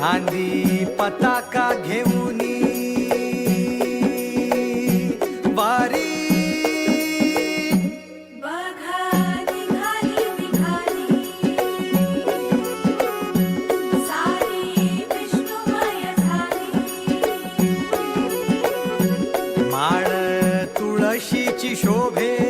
खांदी पताका घेऊनी वारी. बघा निघाली निघाली. सारी विष्णुमय झाली. माळ तुळशीची शोभे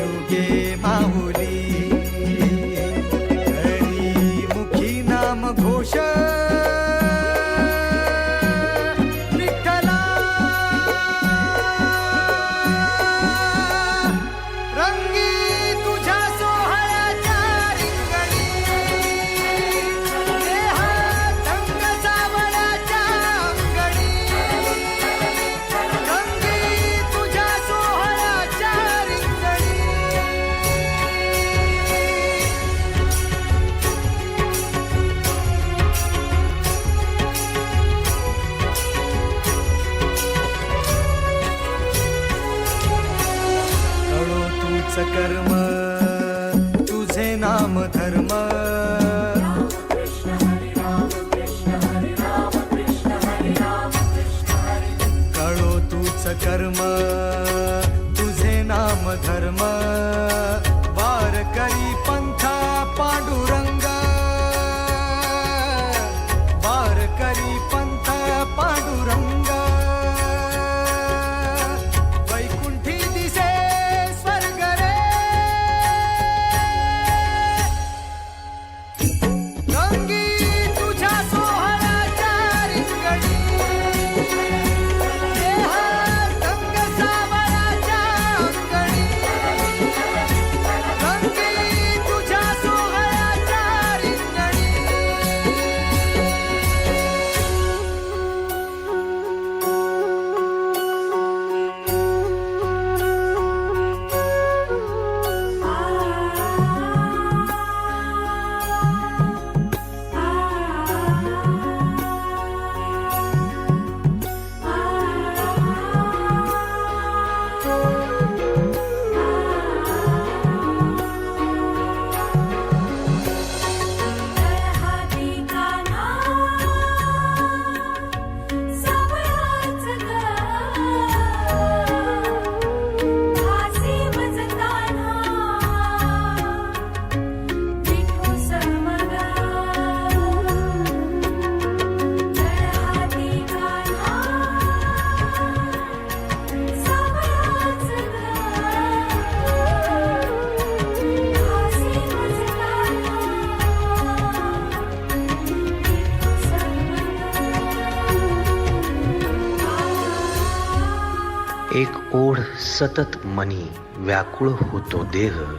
तुझेच कर्म तुझे नाम धर्म. कळो तुझ कर्म तुझे नाम धर्म. एक ओढ सतत मनी व्याकुळ होतो देह.